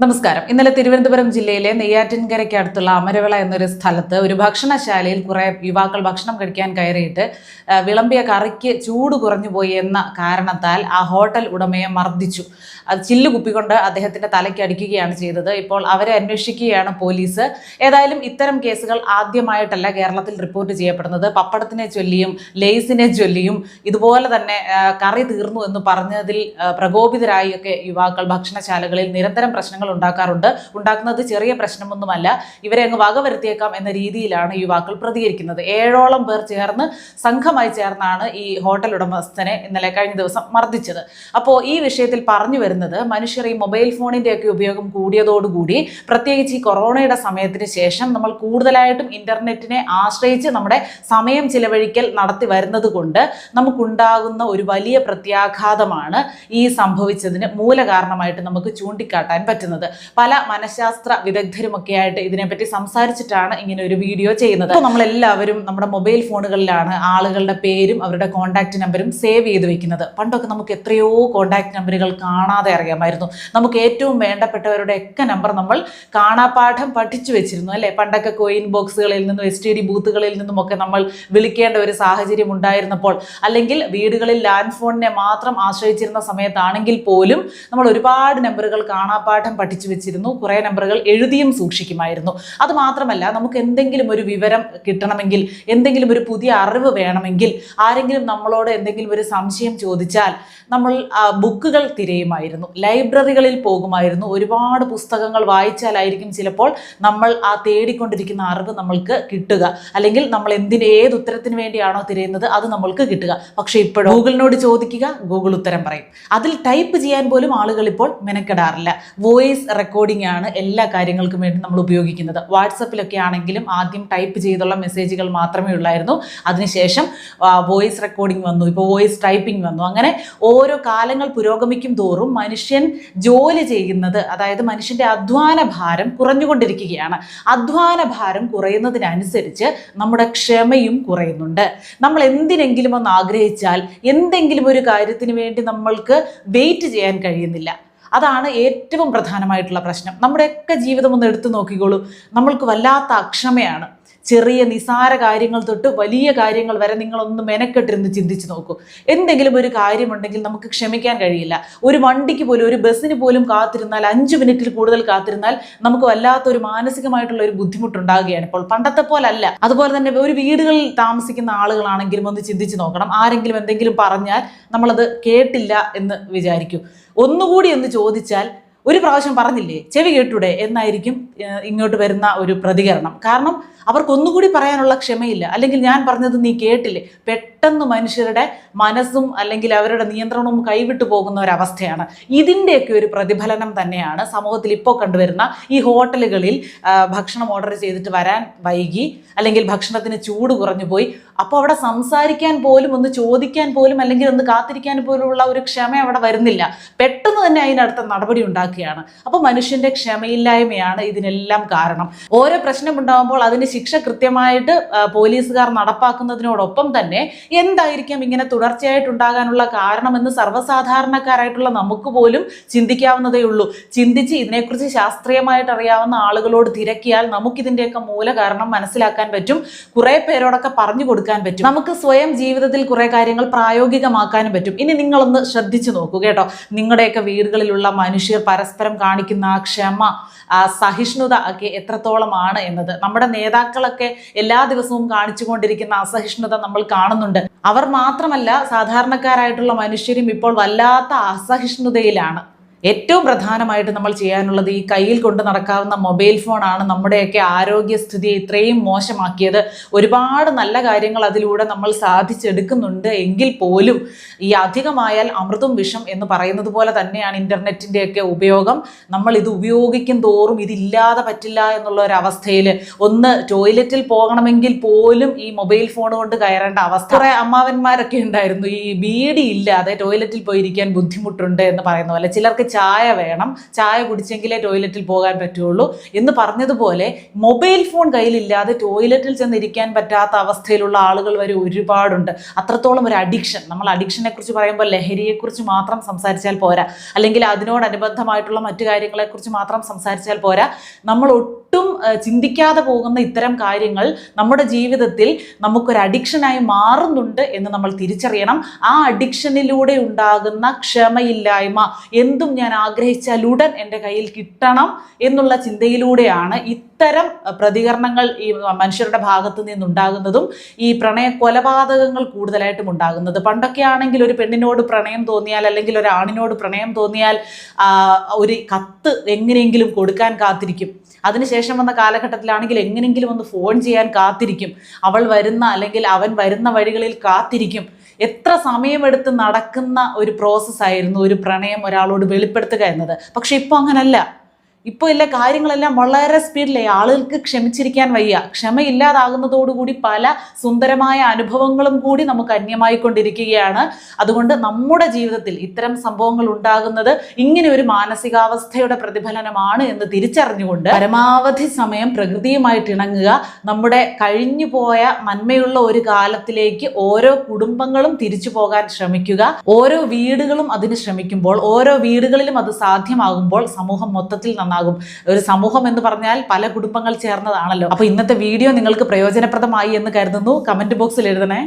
നമസ്കാരം. ഇന്നലെ തിരുവനന്തപുരം ജില്ലയിലെ നെയ്യാറ്റിൻകരയ്ക്കടുത്തുള്ള അമരവിള എന്നൊരു സ്ഥലത്ത് ഒരു ഭക്ഷണശാലയിൽ കുറെ യുവാക്കൾ ഭക്ഷണം കഴിക്കാൻ കയറിയിട്ട് വിളമ്പിയ കറിക്ക് ചൂട് കുറഞ്ഞു പോയി എന്ന കാരണത്താൽ ആ ഹോട്ടൽ ഉടമയെ മർദ്ദിച്ചു. അത് ചില്ല് കുപ്പിക്കൊണ്ട് അദ്ദേഹത്തിന്റെ തലയ്ക്ക് അടിക്കുകയാണ് ചെയ്തത്. ഇപ്പോൾ അവരെ അന്വേഷിക്കുകയാണ് പോലീസ്. ഏതായാലും ഇത്തരം കേസുകൾ ആദ്യമായിട്ടല്ല കേരളത്തിൽ റിപ്പോർട്ട് ചെയ്യപ്പെടുന്നത്. പപ്പടത്തിനെ ചൊല്ലിയും ലേസിനെ ചൊല്ലിയും ഇതുപോലെ തന്നെ കറി തീർന്നു എന്ന് പറഞ്ഞതിൽ ആ, പ്രകോപിതരായി ഒക്കെ യുവാക്കൾ ഭക്ഷണശാലകളിൽ നിരന്തരം പ്രശ്നങ്ങൾ ഉണ്ടാക്കാറുണ്ട്. ഉണ്ടാക്കുന്നത് ചെറിയ പ്രശ്നമൊന്നുമല്ല. ഇവരെ അങ്ങ് വകവരുത്തിയേക്കാം എന്ന രീതിയിലാണ് യുവാക്കൾ പ്രതികരിക്കുന്നത്. ഏഴോളം പേർ ചേർന്ന് സംഘമായി ചേർന്നാണ് ഈ ഹോട്ടൽ ഉടമസ്ഥനെ ഇന്നലെ കഴിഞ്ഞ ദിവസം മർദ്ദിച്ചത്. അപ്പോൾ ഈ വിഷയത്തിൽ പറഞ്ഞു വരുന്നത് മനുഷ്യർ ഈ മൊബൈൽ ഫോണിന്റെയൊക്കെ ഉപയോഗം കൂടിയതോടുകൂടി പ്രത്യേകിച്ച് ഈ കൊറോണയുടെ സമയത്തിന് ശേഷം നമ്മൾ കൂടുതലായിട്ടും ഇന്റർനെറ്റിനെ ആശ്രയിച്ച് നമ്മുടെ സമയം ചിലവഴിക്കൽ നടത്തി വരുന്നത് കൊണ്ട് നമുക്കുണ്ടാകുന്ന ഒരു വലിയ പ്രത്യാഘാതമാണ് ഈ സംഭവിച്ചതിന് മൂലകാരണമായിട്ട് നമുക്ക് ചൂണ്ടിക്കാട്ടാൻ പറ്റുന്നത്. പല മനഃശാസ്ത്ര വിദഗ്ധരുമൊക്കെ ആയിട്ട് ഇതിനെപ്പറ്റി സംസാരിച്ചിട്ടാണ് ഇങ്ങനെ ഒരു വീഡിയോ ചെയ്യുന്നത്. അപ്പോൾ നമ്മളെല്ലാവരും നമ്മുടെ മൊബൈൽ ഫോണുകളിലാണ് ആളുകളുടെ പേരും അവരുടെ കോൺടാക്റ്റ് നമ്പരും സേവ് ചെയ്ത് വെക്കുന്നത്. പണ്ടൊക്കെ നമുക്ക് എത്രയോ കോൺടാക്റ്റ് നമ്പറുകൾ കാണാതെ അറിയാമായിരുന്നു. നമുക്ക് ഏറ്റവും വേണ്ടപ്പെട്ടവരുടെ ഒക്കെ നമ്പർ നമ്മൾ കാണാപാഠം പഠിച്ചു വെച്ചിരുന്നു അല്ലേ? പണ്ടൊക്കെ കോയിൻ ബോക്സുകളിൽ നിന്നും എസ് ടി ഡി ബൂത്തുകളിൽ നിന്നുമൊക്കെ നമ്മൾ വിളിക്കേണ്ട ഒരു സാഹചര്യം ഉണ്ടായിരുന്നപ്പോൾ അല്ലെങ്കിൽ വീടുകളിൽ ലാൻഡ് ഫോണിനെ മാത്രം ആശ്രയിച്ചിരുന്ന സമയത്താണെങ്കിൽ പോലും നമ്മൾ ഒരുപാട് നമ്പറുകൾ കാണാപാഠം വെച്ചിരുന്നു. കുറേ നമ്പറുകൾ എഴുതിയും സൂക്ഷിക്കുമായിരുന്നു. അത് മാത്രമല്ല നമുക്ക് എന്തെങ്കിലും ഒരു വിവരം കിട്ടണമെങ്കിൽ എന്തെങ്കിലും ഒരു പുതിയ അറിവ് വേണമെങ്കിൽ ആരെങ്കിലും നമ്മളോട് എന്തെങ്കിലും ഒരു സംശയം ചോദിച്ചാൽ നമ്മൾ ബുക്കുകൾ തിരയുമായിരുന്നു. ലൈബ്രറികളിൽ പോകുമായിരുന്നു. ഒരുപാട് പുസ്തകങ്ങൾ വായിച്ചാലായിരിക്കും ചിലപ്പോൾ നമ്മൾ ആ തേടിക്കൊണ്ടിരിക്കുന്ന അറിവ് നമ്മൾക്ക് കിട്ടുക. അല്ലെങ്കിൽ നമ്മൾ എന്തിന് ഏത് ഉത്തരത്തിന് വേണ്ടിയാണോ തിരയുന്നത് അത് നമ്മൾക്ക് കിട്ടുക. പക്ഷേ ഇപ്പോഴും ഗൂഗിളിനോട് ചോദിക്കുക ഗൂഗിൾ ഉത്തരം പറയും. അതിൽ ടൈപ്പ് ചെയ്യാൻ പോലും ആളുകൾ ഇപ്പോൾ മെനക്കെടാറില്ല. വോയിസ് റെക്കോർഡിംഗ് ആണ് എല്ലാ കാര്യങ്ങൾക്കും വേണ്ടി നമ്മൾ ഉപയോഗിക്കുന്നത്. വാട്സപ്പിലൊക്കെ ആണെങ്കിലും ആദ്യം ടൈപ്പ് ചെയ്തുള്ള മെസ്സേജുകൾ മാത്രമേ ഉള്ളായിരുന്നു. അതിനുശേഷം വോയിസ് റെക്കോർഡിംഗ് വന്നു. ഇപ്പോൾ വോയിസ് ടൈപ്പിംഗ് വന്നു. അങ്ങനെ ഓരോ കാലങ്ങൾ പുരോഗമിക്കും തോറും മനുഷ്യൻ ജോലി ചെയ്യുന്നത് അതായത് മനുഷ്യന്റെ അധ്വാന ഭാരം കുറഞ്ഞുകൊണ്ടിരിക്കുകയാണ്. അധ്വാന ഭാരം കുറയുന്നതിനനുസരിച്ച് നമ്മുടെ ക്ഷമയും കുറയുന്നുണ്ട്. നമ്മൾ എന്തിനെങ്കിലും ഒന്ന് ആഗ്രഹിച്ചാൽ എന്തെങ്കിലും ഒരു കാര്യത്തിന് വേണ്ടി നമ്മൾക്ക് വെയിറ്റ് ചെയ്യാൻ കഴിയുന്നില്ല. അതാണ് ഏറ്റവും പ്രധാനമായിട്ടുള്ള പ്രശ്നം. നമ്മുടെയൊക്കെ ജീവിതം ഒന്ന് എടുത്തു നോക്കിക്കോളൂ. നമ്മൾക്ക് വല്ലാത്ത അക്ഷമയാണ്. ചെറിയ നിസാര കാര്യങ്ങൾ തൊട്ട് വലിയ കാര്യങ്ങൾ വരെ നിങ്ങളൊന്ന് മെനക്കെട്ടിരുന്ന് ചിന്തിച്ച് നോക്കൂ. എന്തെങ്കിലും ഒരു കാര്യമുണ്ടെങ്കിൽ നമുക്ക് ക്ഷമിക്കാൻ കഴിയില്ല. ഒരു വണ്ടിക്ക് പോലും ഒരു ബസ്സിന് പോലും കാത്തിരുന്നാൽ അഞ്ച് മിനിറ്റിൽ കൂടുതൽ കാത്തിരുന്നാൽ നമുക്ക് വല്ലാത്തൊരു മാനസികമായിട്ടുള്ള ഒരു ബുദ്ധിമുട്ടുണ്ടാകുകയാണ് ഇപ്പോൾ. പണ്ടത്തെ പോലല്ല. അതുപോലെ തന്നെ ഒരു വീടുകളിൽ താമസിക്കുന്ന ആളുകളാണെങ്കിലും ഒന്ന് ചിന്തിച്ച് നോക്കണം. ആരെങ്കിലും എന്തെങ്കിലും പറഞ്ഞാൽ നമ്മളത് കേട്ടില്ല എന്ന് വിചാരിക്കും. ഒന്നുകൂടി ഒന്ന് ചോദിച്ചാൽ ഒരു പ്രാവശ്യം പറഞ്ഞില്ലേ ചെവി കേട്ടൂടെ എന്നായിരിക്കും ഇങ്ങോട്ട് വരുന്ന ഒരു പ്രതികരണം. കാരണം അവർക്കൊന്നുകൂടി പറയാനുള്ള ക്ഷമയില്ല. അല്ലെങ്കിൽ ഞാൻ പറഞ്ഞത് നീ കേട്ടില്ലേ പെട്ടെന്ന് മനുഷ്യരുടെ മനസ്സും അല്ലെങ്കിൽ അവരുടെ നിയന്ത്രണവും കൈവിട്ടു പോകുന്ന ഒരവസ്ഥയാണ്. ഇതിന്റെയൊക്കെ ഒരു പ്രതിഫലനം തന്നെയാണ് സമൂഹത്തിൽ ഇപ്പോൾ കണ്ടുവരുന്ന ഈ ഹോട്ടലുകളിൽ ഭക്ഷണം ഓർഡർ ചെയ്തിട്ട് വരാൻ വൈകി അല്ലെങ്കിൽ ഭക്ഷണത്തിന് ചൂട് കുറഞ്ഞു പോയി. അപ്പോൾ അവിടെ സംസാരിക്കാൻ പോലും ഒന്ന് ചോദിക്കാൻ പോലും അല്ലെങ്കിൽ ഒന്ന് കാത്തിരിക്കാൻ പോലുമുള്ള ഒരു ക്ഷമ അവിടെ വരുന്നില്ല. പെട്ടെന്ന് തന്നെ അതിനടുത്ത നടപടി ഉണ്ടാക്കുകയാണ്. അപ്പോൾ മനുഷ്യന്റെ ക്ഷമയില്ലായ്മയാണ് ഇതിനെല്ലാം കാരണം. ഓരോ പ്രശ്നം ഉണ്ടാകുമ്പോൾ അതിന് ശിക്ഷ കൃത്യമായിട്ട് പോലീസുകാർ നടപ്പാക്കുന്നതിനോടൊപ്പം തന്നെ എന്തായിരിക്കാം ഇങ്ങനെ തുടർച്ചയായിട്ടുണ്ടാകാനുള്ള കാരണമെന്ന് സർവസാധാരണക്കാരായിട്ടുള്ള നമുക്ക് പോലും ചിന്തിക്കാവുന്നതേ ഉള്ളൂ. ചിന്തിച്ച് ഇതിനെക്കുറിച്ച് ശാസ്ത്രീയമായിട്ട് അറിയാവുന്ന ആളുകളോട് തിരക്കിയാൽ നമുക്കിതിന്റെയൊക്കെ മൂല കാരണം മനസ്സിലാക്കാൻ പറ്റും. കുറെ പേരോടൊക്കെ പറഞ്ഞു കൊടുക്കാൻ പറ്റും. നമുക്ക് സ്വയം ജീവിതത്തിൽ കുറെ കാര്യങ്ങൾ പ്രായോഗികമാക്കാനും പറ്റും. ഇനി നിങ്ങളൊന്ന് ശ്രദ്ധിച്ചു നോക്കൂ കേട്ടോ. നിങ്ങളുടെയൊക്കെ വീടുകളിലുള്ള മനുഷ്യർ പരസ്പരം കാണിക്കുന്ന ക്ഷമ സഹിഷ്ണുത ഒക്കെ എത്രത്തോളമാണ് എന്നത്. നമ്മുടെ നേതാക്കളൊക്കെ എല്ലാ ദിവസവും കാണിച്ചുകൊണ്ടിരിക്കുന്ന അസഹിഷ്ണുത നമ്മൾ കാണുന്നുണ്ട്. അവർ മാത്രമല്ല സാധാരണക്കാരായിട്ടുള്ള മനുഷ്യരും ഇപ്പോൾ വല്ലാത്ത അസഹിഷ്ണുതയിലാണ്. ഏറ്റവും പ്രധാനമായിട്ട് നമ്മൾ ചെയ്യാനുള്ളത് ഈ കയ്യിൽ കൊണ്ട് നടക്കാവുന്ന മൊബൈൽ ഫോണാണ് നമ്മുടെയൊക്കെ ആരോഗ്യസ്ഥിതിയെ ഇത്രയും മോശമാക്കിയത്. ഒരുപാട് നല്ല കാര്യങ്ങൾ അതിലൂടെ നമ്മൾ സാധിച്ചെടുക്കുന്നുണ്ട് എങ്കിൽ പോലും ഈ അധികമായാൽ അമൃതും വിഷം എന്ന് പറയുന്നത് പോലെ തന്നെയാണ് ഇന്റർനെറ്റിന്റെയൊക്കെ ഉപയോഗം. നമ്മൾ ഇത് ഉപയോഗിക്കും തോറും ഇതില്ലാതെ പറ്റില്ല എന്നുള്ള ഒരു അവസ്ഥയിൽ ഒന്ന് ടോയ്ലറ്റിൽ പോകണമെങ്കിൽ പോലും ഈ മൊബൈൽ ഫോൺ കൊണ്ട് കയറേണ്ട അവസ്ഥ. കുറേ അമ്മാവന്മാരൊക്കെ ഉണ്ടായിരുന്നു. ഈ ബീഡി ഇല്ലാതെ ടോയ്ലറ്റിൽ പോയിരിക്കാൻ ബുദ്ധിമുട്ടുണ്ട് എന്ന് പറയുന്ന പോലെ ചിലർക്ക് ചായ വേണം. ചായ കുടിച്ചെങ്കിലേ ടോയ്ലറ്റിൽ പോകാൻ പറ്റുള്ളൂ. എന്ന് പറഞ്ഞതുപോലെ മൊബൈൽ ഫോൺ കയ്യിലില്ലാതെ ടോയ്ലറ്റിൽ ചെന്നിരിക്കാൻ പറ്റാത്ത അവസ്ഥയിലുള്ള ആളുകൾ വരെ ഒരുപാടുണ്ട്. അത്രത്തോളം ഒരു അഡിക്ഷൻ നമ്മൾ അഡിക്ഷനെ കുറിച്ച് പറയുമ്പോൾ ലഹരിയെക്കുറിച്ച് മാത്രം സംസാരിച്ചാൽ പോരാ. അല്ലെങ്കിൽ അതിനോടനുബന്ധമായിട്ടുള്ള മറ്റു കാര്യങ്ങളെക്കുറിച്ച് മാത്രം സംസാരിച്ചാൽ പോരാ. നമ്മൾ ഒട്ടും ചിന്തിക്കാതെ പോകുന്ന ഇത്തരം കാര്യങ്ങൾ നമ്മുടെ ജീവിതത്തിൽ നമുക്കൊരു അഡിക്ഷനായി മാറുന്നുണ്ട് എന്ന് നമ്മൾ തിരിച്ചറിയണം. ആ അഡിക്ഷനിലൂടെ ഉണ്ടാകുന്ന ക്ഷമയില്ലായ്മ എന്തും ഞാൻ ആഗ്രഹിച്ചാൽ ഉടൻ എന്റെ കയ്യിൽ കിട്ടണം എന്നുള്ള ചിന്തയിലൂടെയാണ് ഇത്തരം പ്രതികരണങ്ങൾ ഈ മനുഷ്യരുടെ ഭാഗത്തു നിന്നുണ്ടാകുന്നതും ഈ പ്രണയ കൊലപാതകങ്ങൾ കൂടുതലായിട്ടും ഉണ്ടാകുന്നത്. പണ്ടൊക്കെ ആണെങ്കിൽ ഒരു പെണ്ണിനോട് പ്രണയം തോന്നിയാൽ അല്ലെങ്കിൽ ഒരു ആണിനോട് പ്രണയം തോന്നിയാൽ ഒരു കത്ത് എങ്ങനെയെങ്കിലും കൊടുക്കാൻ കാത്തിരിക്കും. അതിനുശേഷം വന്ന കാലഘട്ടത്തിലാണെങ്കിൽ എങ്ങനെയെങ്കിലും ഒന്ന് ഫോൺ ചെയ്യാൻ കാത്തിരിക്കും. അവൾ വരുന്ന അല്ലെങ്കിൽ അവൻ വരുന്ന വഴികളിൽ കാത്തിരിക്കും. എത്ര സമയമെടുത്ത് നടക്കുന്ന ഒരു പ്രോസസ്സായിരുന്നു ഒരു പ്രണയം ഒരാളോട് വെളിപ്പെടുത്തുക എന്നത്. പക്ഷെ ഇപ്പോൾ അങ്ങനല്ല. ഇപ്പോൾ ഇല്ല കാര്യങ്ങളെല്ലാം വളരെ സ്പീഡിലെ ആളുകൾക്ക് ക്ഷമിച്ചിരിക്കാൻ വയ്യ. ക്ഷമയില്ലാതാകുന്നതോടുകൂടി പല സുന്ദരമായ അനുഭവങ്ങളും കൂടി നമുക്ക് അന്യമായിക്കൊണ്ടിരിക്കുകയാണ്. അതുകൊണ്ട് നമ്മുടെ ജീവിതത്തിൽ ഇത്തരം സംഭവങ്ങൾ ഉണ്ടാകുന്നത് ഇങ്ങനെ ഒരു മാനസികാവസ്ഥയുടെ പ്രതിഫലനമാണ് എന്ന് തിരിച്ചറിഞ്ഞുകൊണ്ട് പരമാവധി സമയം പ്രകൃതിയുമായിട്ട് ഇണങ്ങുക. നമ്മുടെ കഴിഞ്ഞു പോയ നന്മയുള്ള ഒരു കാലത്തിലേക്ക് ഓരോ കുടുംബങ്ങളും തിരിച്ചു പോകാൻ ശ്രമിക്കുക. ഓരോ വീടുകളും അതിന് ശ്രമിക്കുമ്പോൾ ഓരോ വീടുകളിലും അത് സാധ്യമാകുമ്പോൾ സമൂഹം മൊത്തത്തിൽ നന്നാകും ഒരു സമൂഹം എന്ന് പറഞ്ഞാൽ പല കുടുംബങ്ങൾ ചേർന്നതാണല്ലോ. അപ്പോൾ ഇന്നത്തെ വീഡിയോ നിങ്ങൾക്ക് പ്രയോജനപ്രദമായി എന്ന് കരുതുന്നു. കമന്റ് ബോക്സിൽ എഴുതണേ.